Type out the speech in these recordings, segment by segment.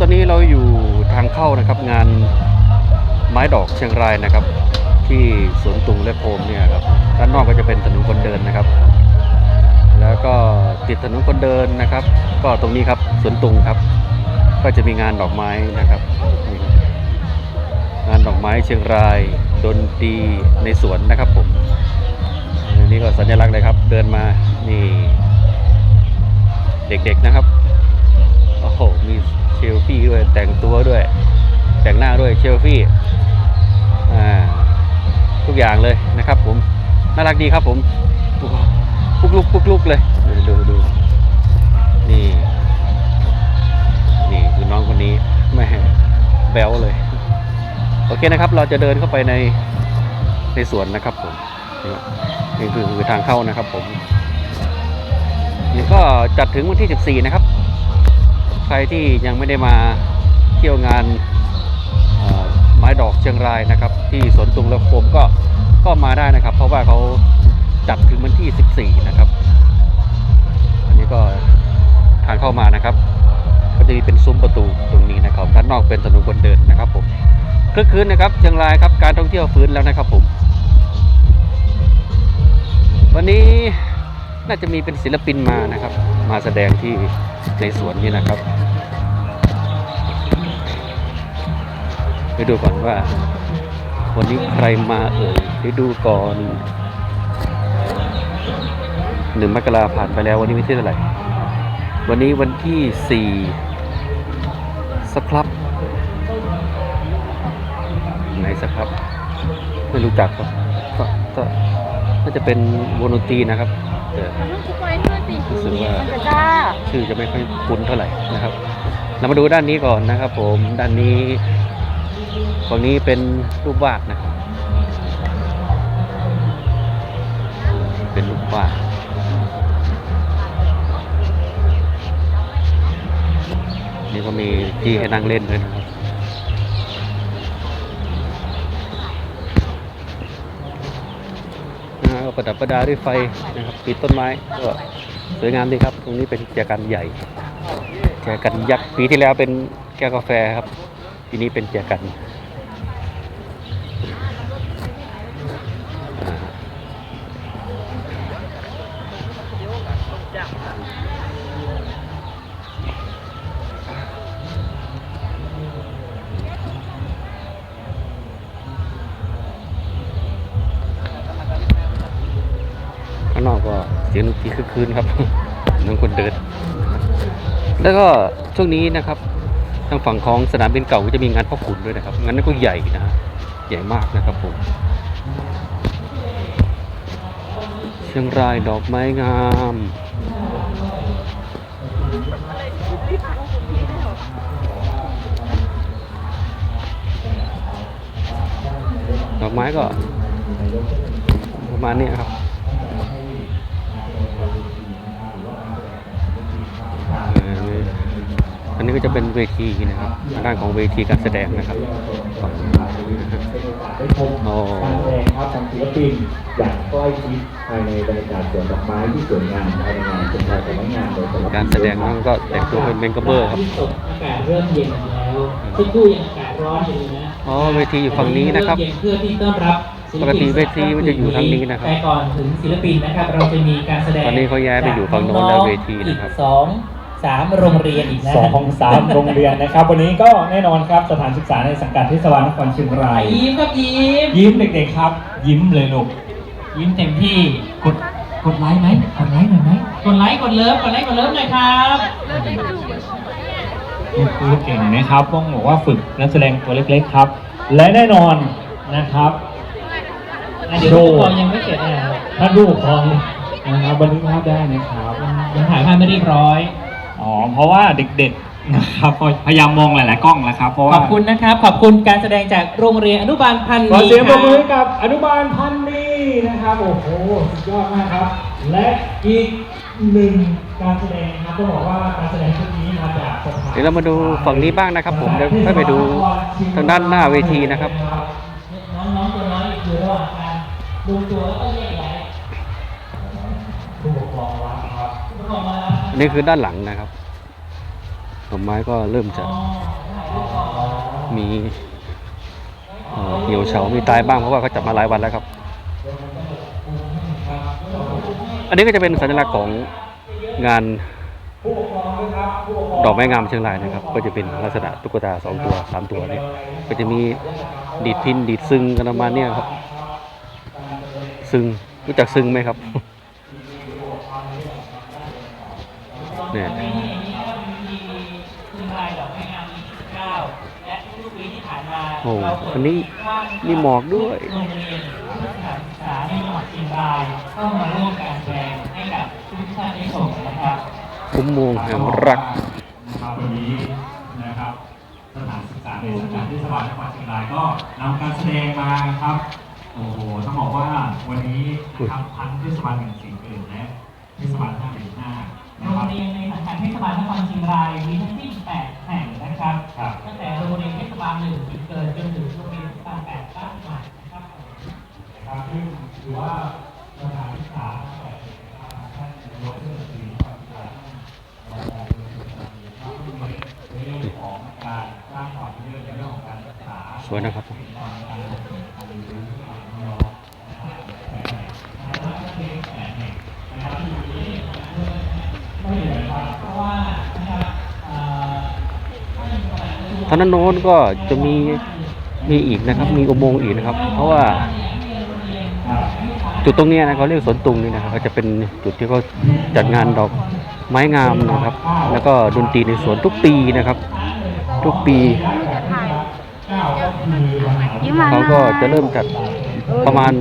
ตอนนี้เราอยู่ทางเข้านะครับงานไม้ดอกเชียงรายนะครับ ที่สวนตุงและโพมเนี่ยครับด้านนอกก็จะเป็นถนนคนเดินนะครับ แล้วก็ติดถนนคนเดินนะครับ ก็ตรงนี้ครับสวนตุงครับ ก็จะมีงานดอกไม้นะครับ งานดอกไม้เชียงรายดนตรีในสวนนะครับผมอันนี่ก็สัญลักษณ์เลยครับ เดินมานี่เด็กๆนะครับโอ้โหมี เชลฟี่ด้วยแต่งตัวด้วย แต่งหน้าด้วยเชลฟี่อ่าทุกอย่างเลยนะครับผมน่ารักดีครับผมปุกลุกปุกลุกเลยดูดูดูนี่นี่คือน้องคนนี้แม่แบลเลย โอเคนะครับ เราจะเดินเข้าไปในในสวนนะครับผมนี่คือคือทางเข้านะครับผมนี่ก็จัดถึงวันที่ 14 นะครับ ใครที่ยังไม่ได้มาเที่ยวงานไม้ดอกเชียงรายนะครับ ที่สวนตุงและโคมก็ก็มาได้นะครับ เพราะว่าเขาจัดถึงวันที่ 14 นะครับ อันนี้ก็ทางเข้ามานะครับ ก็จะมีเป็นซุ้มประตูตรงนี้นะครับด้านนอกเป็นถนนคนเดินนะครับผมคลึกคืนนะครับเชียงรายครับการท่องเที่ยวฟื้นแล้วนะครับผมวันนี้ น่าจะมีเป็นศิลปินมานะครับ มาแสดงที่ในสวนนี้นะครับ ไปดูก่อนว่า วันนี้ใครมาเอ่ยไปดูก่อนหนึ่งมกราผ่านไปแล้ววันนี้วันที่เท่าไหร่ วันนี้วันที่สี่สครับ ไหนสครับ ไม่รู้จักครับก็ ก็น่าจะเป็นวงดนตรีนะครับแต่รู้สึกว่าจ้าชื่อจะไม่ค่อยคุ้นเท่าไหร่นะครับ เรามาดูด้านนี้ก่อนนะครับ ผมด้านนี้ฝั่งนี้เป็นรูปวาดนะครับเป็นรูปวาดนี่ก็มีที่ให้นั่งเล่นด้วยนะ ประดับประดาด้วยไฟนะครับปิดต้นไม้ก็สวยงามดีครับ ตรงนี้เป็นแจกันใหญ่แจกันยักษ์ปีที่แล้วเป็นแก้วกาแฟครับปีนี้เป็นแจกันาข้างนอกก็เสียงดนตรีคึกคืนครับนั่งคนเดิน แล้วก็ช่วงนี้นะครับทางฝั่งของสนามบินเก่าก็จะมีงานพ่อขุนด้วยนะครับงานนั้นก็ใหญ่นะฮะใหญ่มากนะครับผมเชียงรายดอกไม้งามดอกไม้ก็ เป็นเวทีนะครับทางด้านของเวทีการแสดงนะครับฝั่งนี้นะฮะได้พบอ๋อการแสดงครับทางศิลปินอย่างใกล้ชิดภายในบรรยากาศสวนดอกไม้ที่สวยงามภายในงานเป็นการแสดงงานโดยศิลปินการแสดงนั่นก็แต่งตัวเป็นเมนกระเบอร์ครับที่ตกอากาศเริ่มเย็นแล้วสักครู่ยังอากาศร้อนอยู่เลยนะอ๋อเวทีอยู่ฝั่งนี้นะครับเย็นเพื่อที่ต้อนรับศิลปกติเวทีมันจะอยู่ทางนี้นะครับ แต่ก่อนถึงศิลปินนะครับเราจะมีการแสดงตอนนี้เขาย้ายไปอยู่ฝั่งโน้นแล้วเวทีนะครับอีกสอง สามโรงเรียนอีกนะสองสามโรงเรียนนะครับ วันนี้ก็แน่นอนครับสถานศึกษาในสังกัดเทศบาลนครเชียงรายยิ้มครับยิ้มยิ้มเด็กๆครับ ยิ้มเลยลูกยิ้มเต็มที่กดกดไลค์ไหมกดไลค์หน่อยไหมกดไลค์กดเลิฟกดไลค์กดเลิฟหน่อยครับคุณครูเก่งนะครับต้องบอกว่าฝึกนักแสดงตัวเล็กๆครับ และแน่นอนนะครับอะเดี๋ยวลูกเรายังไม่เสร็จนะครับถ้าลูกของนะครับบันทึกภาพได้นะครับยังถ่ายภาพไม่เรียบร้อย อ๋อเพราะว่าเด็กๆนะครับพยายามมองหลายๆกล้องแล้วครับ เพราะขว่า อบคุณนะครับ ขอบคุณการแสดงจากโรงเรียนอนุบาลพันขอมีเสียงปรบมือคให้รับกับอนุบาลพันนีนะครับ โอ้โห สุดยอดมากครับ และอีกหนึ่งการแสดงนะครับต้องบอกว่าการแสดงชุดนี้มาจากสถานเดี๋ยวเรามาดูฝั่งนี้บ้างนะครับผมเดี๋ยวค่อยไปดูทางด้านหน้าเวทีนะครับ น้องๆตัวน้อยอยู่ระหว่างการดูตัวแล้วก็แยก นนี้คือด้านหลังนะครับดอกไม้ก็เริ่มจะมีเหี่ยวเฉา มีตายบ้างเพราะว่าเขาจัดมาหลายวันแล้วครับ อันนี้ก็จะเป็นสัญลักษณ์ของงานดอกไม้งามเชียงรายนะครับ ก็จะเป็นลักษณะตุ๊กตาสองตัวสามตัวเนี่ยก็จะมีดีดพินดีดซึ่งกันประมาณเนี้ยครับ ซึ่งรู้จักซึ่งไหมครับ เนี่ยปีนี้นี่ก็เป็นปีคืนลายดอกไม้งามปีที่เก้าและทุกๆปีที่ผ่านมาโอ้เราเปิดวันนี้กว้างมีหมอกด้วยโรงเรียนสถานศึกษาในจังหวัดเชียงรายเข้ามาร่วมการแสดงให้กับทุกท่านได้ชมนะครับคุ้มโมงแห่งรักนะครับวันนี้นะครับสถานศึกษาในสังกัดเทศบาลนครเชียงรายก็นำการแสดงมาครับโอ้โหต้องบอกว่าวันนี้นะครับทั้งเทศบาลหนึ่งสี่อื่นและเทศบาลห้าหนึ่งห้า โรนะคงรับเรียนในสังกัดเทศบาลนครเชียงรายมีทั้งสิ้น8แห่งนะครับ ครับตั้งแต่โรงเรียนเทศบาลหนึ่งถึงเกินจนถึงโรงเรียนเทศบาลแปดบ้านใหม่นะครับนะครับซึ่งถือว่าสถานศึกษาแบบท่านนายกเทศมนตรีครับในเรื่องของการสร้างความเรื่องในเรื่องของการศึกษา สวยนะครับ เพราะว่านะครับเอ่อ ทางด้านโน้นก็จะมีมีอีกนะครับ มีอุโมงค์อีกนะครับ เพราะว่า จุดตรงนี้นะเขาเรียกสวนตุงนี่นะครับก็จะเป็นจุดที่เขาจัดงานดอกไม้งามนะครับ แล้วก็ดนตรีในสวนทุกปีนะครับ ทุกปีเขาก็จะเริ่มจัดประมาณ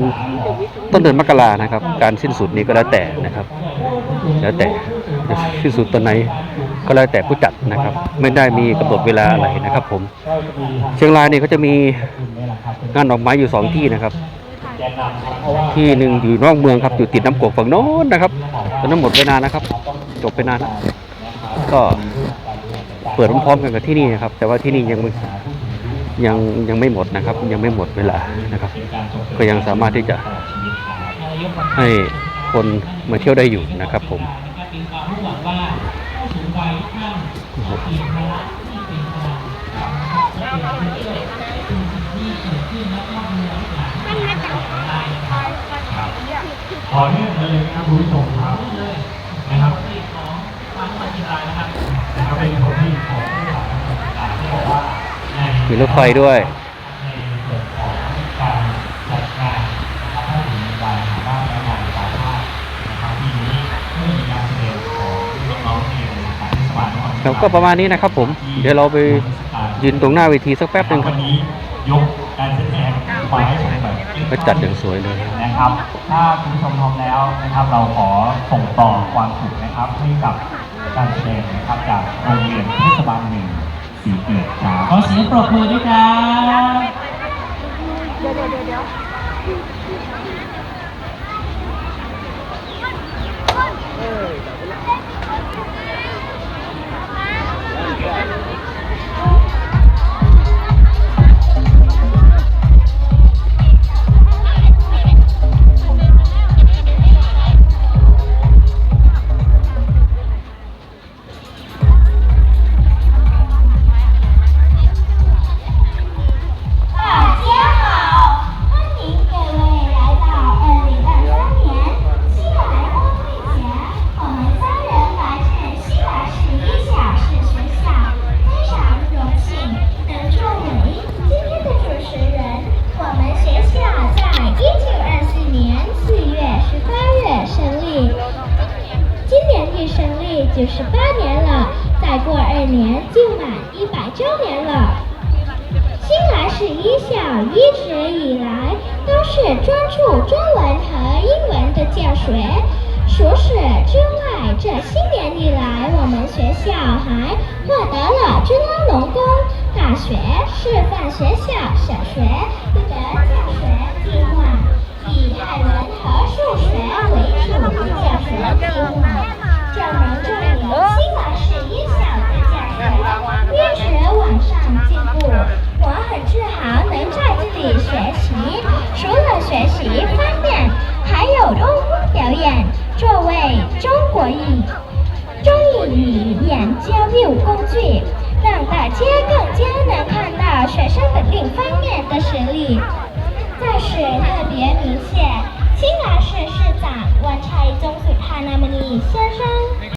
ต้นเดือนมกรานะครับ การสิ้นสุดนี้ก็แล้วแต่นะครับ แล้วแต่สิ้นสุดตอนไหน ก็แล้วแต่ผู้จัดนะครับ ไม่ได้มีกำหนดเวลาอะไรนะครับ ผม เชียงรายนี่เขาจะมีงานดอกไม้อยู่สองที่นะครับ ที่หนึ่งอยู่นอกเมืองครับอยู่ติดน้ำกกฝั่งโน้นนะครับตอนนั้นหมดไปนานนะครับ จบไปนานแล้วก็เปิดพร้อมๆกันกับที่นี่นะครับ แต่ว่าที่นี่ยังยังยังไม่หมดนะครับ ยังไม่หมดเวลานะครับ ก็ยังสามารถที่จะให้คนมาเที่ยวได้อยู่นะครับผม นะครับเป็นความมุ่งหวังว่าผู้สูงวัยทุกท่านเปลี่ยนภาระที่เป็นพลังนะครับและเป็นผู้ช่วยเป็นสิ่งที่เกิดขึ้นและก็มีหลักฐานที่เป็นของได้นะครับขอเนื่องเลยนะครับคุณผู้ชมครับนะครับที่ของความปฏิบัตินะครับนะครับเป็นผลที่ของผู้สานต่างๆที่บอกว่าในมีรถไฟด้วย ในส่วนของการจัดงานนะครับถ้าถึงในวันหาบ้านและงานสาธารณนะครับปีนี้ไม่มีการแสดงของน้องๆในสายเทศบาลน ครครับก็ประมาณนี้นะครับผม เดี๋ยวเราไปยืนตรงหน้าเวทีสักแป๊บหนึ่งควัรับนนี้ยกการแสดงมาให้ชมแบบก็จัดอย่างสวยเลยนะครับ ถ้าคุณผู้ชมพร้อมแล้วนะครับ เราขอส่งต่อความสุขนะครับให้กับการแสดงนะครับจากโรงเรียนเทศบาลหนึ่งสีเกตครับขอเสียงปรบมือด้วยครับ大 that. 年就满一百周年了。新来市一校一直以来都是专注中文和英文的教学。除此之外，这些年以来，我们学校还获得了中央农工大学示范学校小学的教学计划，以汉文和数学为主的教学计划，证明证明学网上进步，我很自豪能在这里学习。除了学习方面，还有功夫表演。作为中国语中意语言交流工具，让大家更加能看到学生的另一方面的实力，但是特别明显。新岛市市长文才中水他那么你先生。